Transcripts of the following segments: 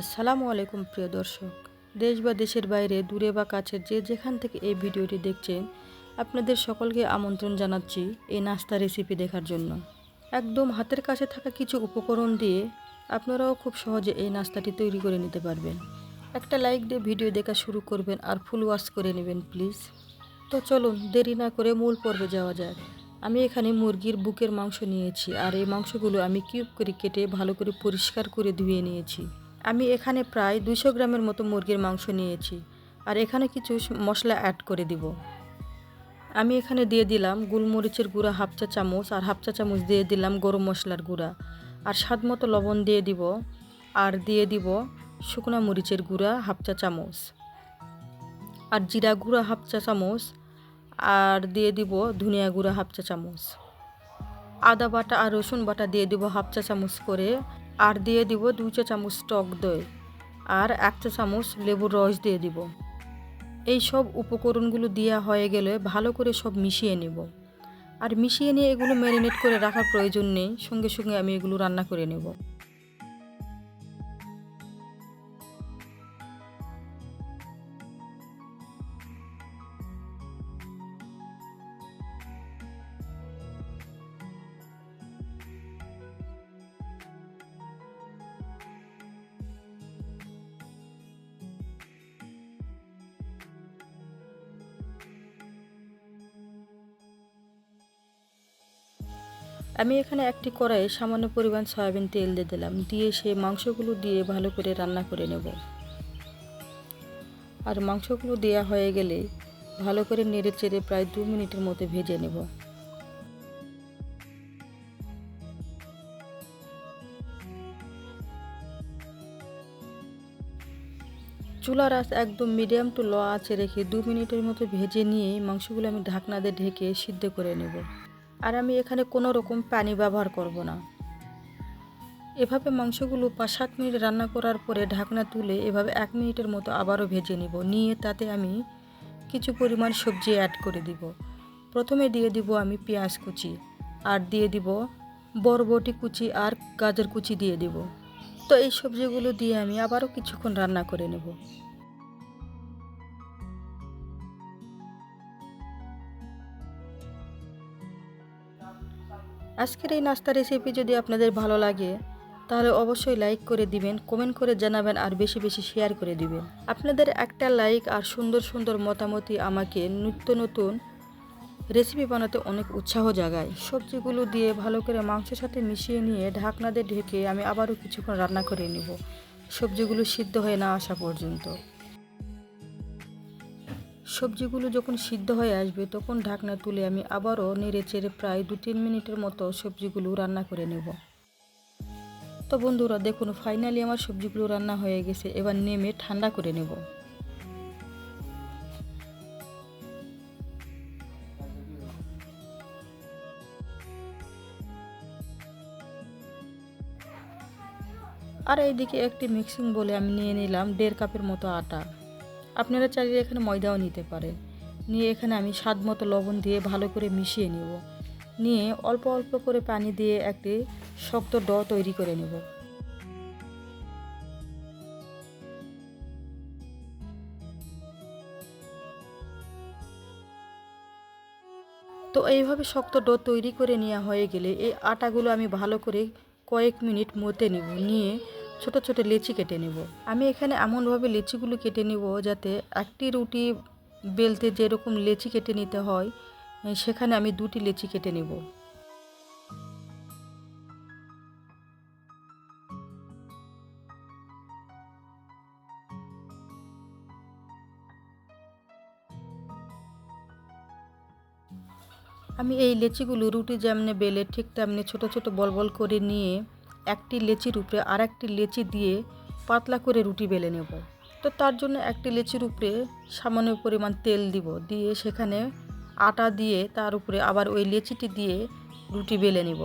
আসসালামু আলাইকুম প্রিয় দর্শক। দেশ বা দেশের বাইরে, দূরে বা কাছের যে যেখান থেকে এই ভিডিওটি দেখছেন, আপনাদের সকলকে আমন্ত্রণ জানাচ্ছি এই নাস্তা রেসিপি দেখার জন্য। একদম হাতের কাছে থাকা কিছু উপকরণ দিয়ে আপনারাও খুব সহজে এই নাস্তাটি তৈরি করে নিতে পারবেন। একটা লাইক দিয়ে ভিডিও দেখা শুরু করবেন আর ফুল ওয়াশ করে নেবেন প্লিজ তো চলুন, দেরি না করে মূল পর্বে যাওয়া যাক। আমি এখানে মুরগির বুকের মাংস নিয়েছি আর এই মাংসগুলো আমি কিউব করে কেটে ভালো করে পরিষ্কার করে ধুয়ে নিয়েছি। আমি এখানে প্রায় দুশো গ্রামের মতো মুরগির মাংস নিয়েছি, আর এখানে কিছু মশলা অ্যাড করে দিব। আমি এখানে দিয়ে দিলাম গোলমরিচের গুঁড়া হাফ চা চামচ আর হাফ চা চামচ দিয়ে দিলাম গরম মশলার গুঁড়া। আর স্বাদ মতো লবণ দিয়ে দিব, আর দিয়ে দিব শুকনা মরিচের গুঁড়া হাফ চা চামচ। আর জিরা গুঁড়া হাফ চা চামচ, আর দিয়ে দিব ধনিয়া গুঁড়া হাফ চা চামচ। আদা বাটা আর রসুন বাটা দিয়ে দিব হাফ চা চামচ করে। আর দিয়ে দিব দুই চা চামচ টক দই আর এক চা চামচ লেবুর রস দিয়ে দিব। এই সব উপকরণগুলো দেওয়া হয়ে গেলে ভালো করে সব মিশিয়ে নেব। আর মিশিয়ে নিয়ে এগুলো ম্যারিনেট করে রাখার প্রয়োজন নেই, সঙ্গে সঙ্গে আমি এগুলো রান্না করে নেব। আমি এখানে একটি কড়াইয়ে সামান্য পরিমাণ সয়াবিন তেল দিয়ে দিলাম। দিয়ে সেই মাংসগুলো দিয়ে ভালো করে রান্না করে নেব। আর মাংসগুলো দেওয়া হয়ে গেলে ভালো করে নেড়ে চেড়ে প্রায় দু মিনিটের মতো ভেজে নেব। চুলার আঁচ একদম মিডিয়াম টু লো আঁচে রেখে দু মিনিটের মতো ভেজে নিয়ে মাংসগুলো আমি ঢাকনা দিয়ে ঢেকে সিদ্ধ করে নেব। আর আমি এখানে কোনো রকম পানি ব্যবহার করব না। এভাবে মাংসগুলো পাঁচ সাত মিনিট রান্না করার পরে ঢাকনা তুলে এভাবে এক মিনিটের মতো আবারও ভেজে নিব। নিয়ে তাতে আমি কিছু পরিমাণ সবজি অ্যাড করে দিব। প্রথমে দিয়ে দিব আমি পেঁয়াজ কুচি আর দিয়ে দিব বরবটি কুচি আর গাজর কুচি দিয়ে দিব। তো এই সবজিগুলো দিয়ে আমি আবারও কিছুক্ষণ রান্না করে নেব। আজকের এই নাস্তা রেসিপি যদি আপনাদের ভালো লাগে, তাহলে অবশ্যই লাইক করে দিবেন কমেন্ট করে জানাবেন আর বেশি বেশি শেয়ার করে দিবেন। আপনাদের একটা লাইক আর সুন্দর সুন্দর মতামতই আমাকে নিত্য নতুন রেসিপি বানাতে অনেক উৎসাহ জাগায়। সবজিগুলো দিয়ে ভালো করে মাংসের সাথে মিশিয়ে নিয়ে ঢাকনা দিয়ে ঢেকে আমি আবারও কিছুক্ষণ রান্না করে নেব। সবজিগুলো সিদ্ধ হয়ে না আসা পর্যন্ত। সবজিগুলো যখন সিদ্ধ হয়ে আসবে, তখন ঢাকনা তুলে আমি আবারও নেড়ে চেড়ে প্রায় দু তিন মিনিটের মতো সবজিগুলো রান্না করে নেব। তো বন্ধুরা, দেখুন ফাইনালি আমার সবজিগুলো রান্না হয়ে গেছে। এবার নেমে ঠান্ডা করে নেব। আর এইদিকে একটি মিক্সিং বলে আমি নিয়ে নিলাম দেড় কাপের মতো আটা। আপনারা চাইলে এখানে ময়দাও নিতে পারেন। নিয়ে এখানে আমি স্বাদ মতো লবণ দিয়ে ভালো করে মিশিয়ে নেব। নিয়ে অল্প অল্প করে পানি দিয়ে একটি শক্ত ড তৈরি করে নেব। তো এইভাবে শক্ত ড তৈরি করে নেওয়া হয়ে গেলে এই আটাগুলো আমি ভালো করে কয়েক মিনিট মতে নেব। নিয়ে ছোট ছোট লেচি কেটে নেব। আমি এখানে এমনভাবে লেচিগুলো কেটে নেব যাতে একটি রুটি বেলতে যেরকম লেচি কেটে নিতে হয় সেখানে আমি দুটি লেচি কেটে নেব। আমি এই লেচিগুলো রুটি যেমনি বেলে ঠিক তেমনি ছোট ছোট বল বল করে নিয়ে একটি লেচির উপরে আর একটি লেচি দিয়ে পাতলা করে রুটি বেলে নেব। তো তার জন্য একটি লেচির উপরে সামান্য পরিমাণ তেল দিব। দিয়ে সেখানে আটা দিয়ে তার উপরে আবার ওই লেচিটি দিয়ে রুটি বেলে নেব।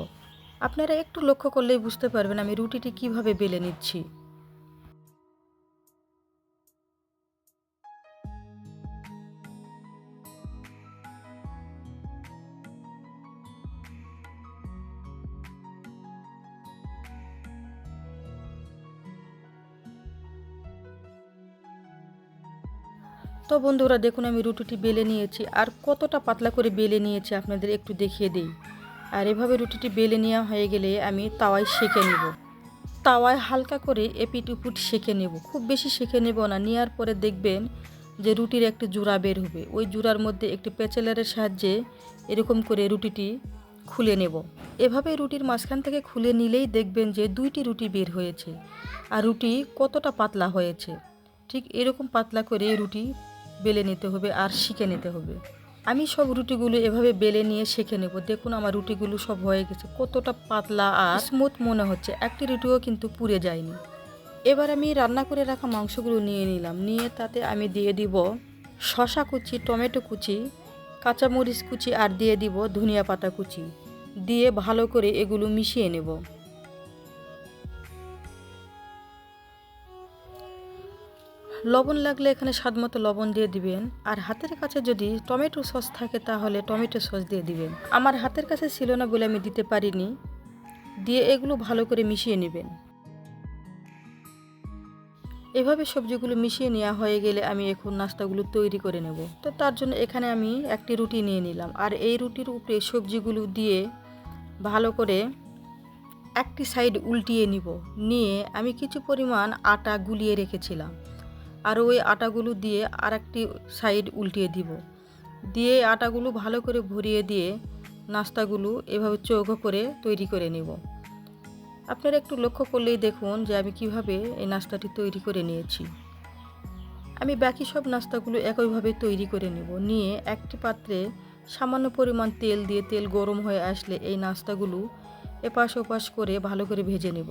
আপনারা একটু লক্ষ্য করলেই বুঝতে পারবেন আমি রুটিটি কীভাবে বেলে নিচ্ছি। তো বন্ধুরা, দেখুন আমি রুটিটি বেলে নিয়েছি। আর কতটা পাতলা করে বেলে নিয়েছি আপনাদের একটু দেখিয়ে দিই। আর এভাবে রুটিটি বেলে নেওয়া হয়ে গেলে আমি তাওয়ায় সেঁকে নেব। তাওয়ায় হালকা করে এপিট উপুট সেঁকে নেব। খুব বেশি সেঁকে নেব না, নেওয়ার পরে দেখবেন যে রুটির একটি জোড়া বের হবে। ওই জোড়ার মধ্যে একটি পেচেলারের সাহায্যে এরকম করে রুটিটি খুলে নেব। এভাবে রুটির মাঝখান থেকে খুলে নিলেই দেখবেন যে দুইটি রুটি বের হয়েছে। আর রুটি কতটা পাতলা হয়েছে। ঠিক এরকম পাতলা করে রুটি বেলে নিতে হবে আর শিখে নিতে হবে। আমি সব রুটিগুলো এভাবে বেলে নিয়ে শেখে নেব। দেখুন আমার রুটিগুলো সব হয়ে গেছে। কতটা পাতলা আর স্মুথ মনে হচ্ছে। একটি রুটিও কিন্তু পুড়ে যায়নি। এবার আমি রান্না করে রাখা মাংসগুলো নিয়ে নিলাম। নিয়ে তাতে আমি দিয়ে দিব শশা কুচি, টমেটো কুচি, কাঁচামরিচ কুচি আর দিয়ে দিব ধনিয়া পাতা কুচি। দিয়ে ভালো করে এগুলো মিশিয়ে নেব। লবণ লাগলে এখানে স্বাদ মতো লবণ দিয়ে দিবেন। আর হাতের কাছে যদি টমেটো সস থাকে তাহলে টমেটো সস দিয়ে দিবেন। আমার হাতের কাছে ছিল না বলে আমি দিতে পারিনি। দিয়ে এগুলো ভালো করে মিশিয়ে নেবেন। এভাবে সবজিগুলো মিশিয়ে নেওয়া হয়ে গেলে আমি এখন নাস্তাগুলো তৈরি করে নেব। তো তার জন্য এখানে আমি একটি রুটি নিয়ে নিলাম। আর এই রুটির উপরে সবজিগুলো দিয়ে ভালো করে একটি সাইড উল্টিয়ে নিব। নিয়ে আমি কিছু পরিমাণ আটা গুলিয়ে রেখেছিলাম। আর ওই আটাগুলো দিয়ে আর একটি সাইড উল্টিয়ে দিব। দিয়ে আটাগুলো ভালো করে ভরিয়ে দিয়ে নাস্তাগুলো এভাবে চৌকো করে তৈরি করে নেব। আপনারা একটু লক্ষ্য করলেই দেখুন যে আমি কীভাবে এই নাস্তাটি তৈরি করে নিয়েছি। আমি বাকি সব নাস্তাগুলো একইভাবে তৈরি করে নেব। নিয়ে একটি পাত্রে সামান্য পরিমাণ তেল দিয়ে তেল গরম হয়ে আসলে এই নাস্তাগুলো এপাশ ওপাশ করে ভালো করে ভেজে নেব।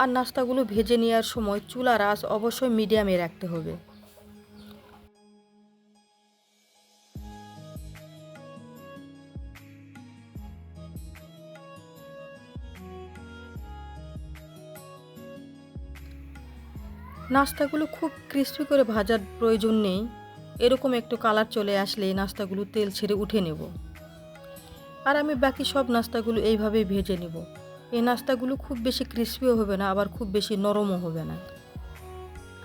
আর নাস্তাগুলো ভেজে নেওয়ার সময় চুলার আঁচ অবশ্যই মিডিয়ামে রাখতে হবে। নাস্তাগুলো খুব ক্রিস্পি করে ভাজার প্রয়োজন নেই। এরকম একটু কালার চলে আসলে নাস্তাগুলো তেল ছেড়ে উঠে নেব। আর আমি বাকি সব নাস্তাগুলো এইভাবেই ভেজে নেব। এই নাস্তাগুলো খুব বেশি ক্রিস্পিও হবে না, আবার খুব বেশি নরমও হবে না।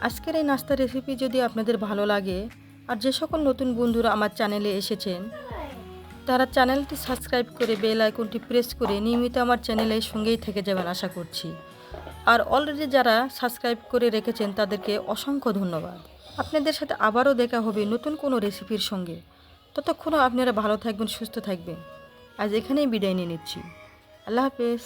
আজকের এই নাস্তা রেসিপি যদি আপনাদের ভালো লাগে, আর যে সকল নতুন বন্ধুরা আমার চ্যানেলে এসেছেন, তারা চ্যানেলটি সাবস্ক্রাইব করে বেল আইকনটি প্রেস করে নিয়মিত আমার চ্যানেলের সঙ্গেই থেকে যাবেন আশা করছি। আর অলরেডি যারা সাবস্ক্রাইব করে রেখেছেন, তাদেরকে অসংখ্য ধন্যবাদ। আপনাদের সাথে আবারও দেখা হবে নতুন কোনো রেসিপির সঙ্গে। ততক্ষণও আপনারা ভালো থাকবেন, সুস্থ থাকবেন। আজ এখানেই বিদায় নিয়ে নিচ্ছি। আল্লাহ হাফেজ।